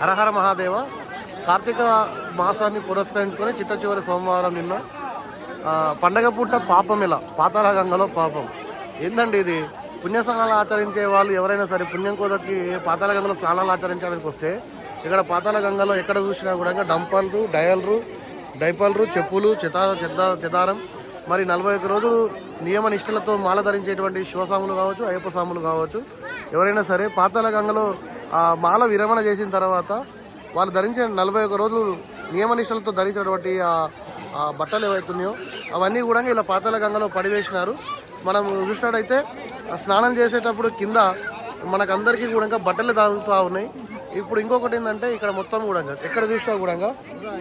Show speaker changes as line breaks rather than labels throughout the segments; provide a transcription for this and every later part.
హరహర మహాదేవ. కార్తీక మాసాన్ని పురస్కరించుకొని చిట్ట చివరి సోమవారం నిన్న పండగ పూట పాపం ఇలా పాతాళ గంగలో పాపం. ఏందండి ఇది? పుణ్యస్నానాలు ఆచరించే వాళ్ళు ఎవరైనా సరే పుణ్యం కోదకి పాతాళ గంగలో స్నానాలు ఆచరించడానికి వస్తే ఇక్కడ పాతాళ గంగలో ఎక్కడ చూసినా కూడా డంపర్లు డయల్రు డైపర్లు చెప్పులు చెతా చెద్దా చెదారం మరి నలభై ఒక్క రోజులు నియమ నిష్ఠలతో మాల ధరించేటువంటి శివస్వాములు కావచ్చు అయ్యప్ప స్వాములు కావచ్చు ఎవరైనా సరే పాతాళ గంగలో మాల విరమణ చేసిన తర్వాత వాళ్ళు ధరించిన నలభై ఒక్క రోజులు నియమనిష్టలతో ధరించినటువంటి ఆ బట్టలు ఏవైతున్నాయో అవన్నీ కూడా ఇలా పాతల గంగలో పడివేసినారు. మనం చూసినట్టయితే స్నానం చేసేటప్పుడు కింద మనకందరికీ కూడా బట్టలు తాగుతూ ఉన్నాయి. ఇప్పుడు ఇంకొకటి ఏంటంటే ఇక్కడ మొత్తం కూడా ఎక్కడ చూసినా కూడా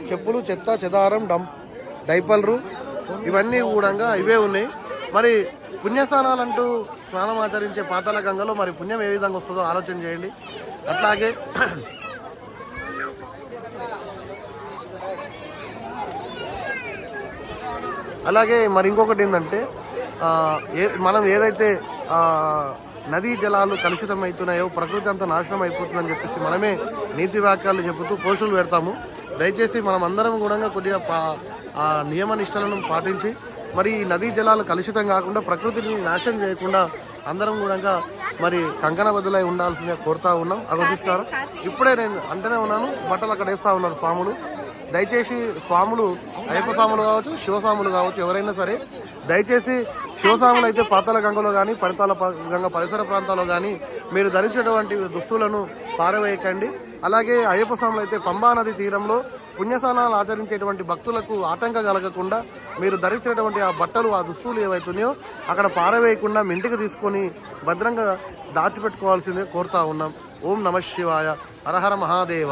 చెప్పులు చెత్త చెదారం డంప్ డైపర్లు ఇవన్నీ కూడా ఇవే ఉన్నాయి. మరి పుణ్యస్నానాలంటూ స్నానం ఆచరించే పాతాల గంగలో మరి పుణ్యం ఏ విధంగా వస్తుందో ఆలోచన చేయండి. అట్లాగే అలాగే మరి ఇంకొకటి ఏంటంటే ఏ మనం ఏదైతే నదీ జలాలు కలుషితం అవుతున్నాయో ప్రకృతి అంతా నాశనం అయిపోతుందని చెప్పేసి మనమే నీతి వాక్యాలు చెబుతూ పోషులు పెడతాము. దయచేసి మనం అందరం కూడా కొద్దిగా పా- ఆ నియమ నిష్టలను పాటించి మరి ఈ నదీ జలాలు కలుషితం కాకుండా ప్రకృతిని నాశనం చేయకుండా అందరం కూడా మరి కంకణ బదులై ఉండాల్సిందిగా కోరుతా ఉన్నాం. అది చూస్తున్నారు ఇప్పుడే నేను అంటేనే ఉన్నాను బట్టలు అక్కడ వేస్తా ఉన్నారు స్వాములు. దయచేసి స్వాములు అయ్యప్ప స్వాములు కావచ్చు శివస్వాములు కావచ్చు ఎవరైనా సరే దయచేసి శివస్వాములు అయితే పాతాల గంగలో కానీ పరితాల గంగ పరిసర ప్రాంతాల్లో కానీ మీరు ధరించినటువంటి దుస్తులను పారవేయకండి. అలాగే అయ్యప్ప స్వాములు అయితే పంబా నది తీరంలో పుణ్యస్నానాలు ఆచరించేటువంటి భక్తులకు ఆటంకం కలగకుండా మీరు ధరించినటువంటి ఆ బట్టలు ఆ దుస్తులు ఏవైతున్నాయో అక్కడ పారవేయకుండా మీ ఇంటికి తీసుకొని భద్రంగా దాచిపెట్టుకోవాల్సిందే కోరుతా ఉన్నాం. ఓం నమ శివాయ. హరహర మహాదేవ.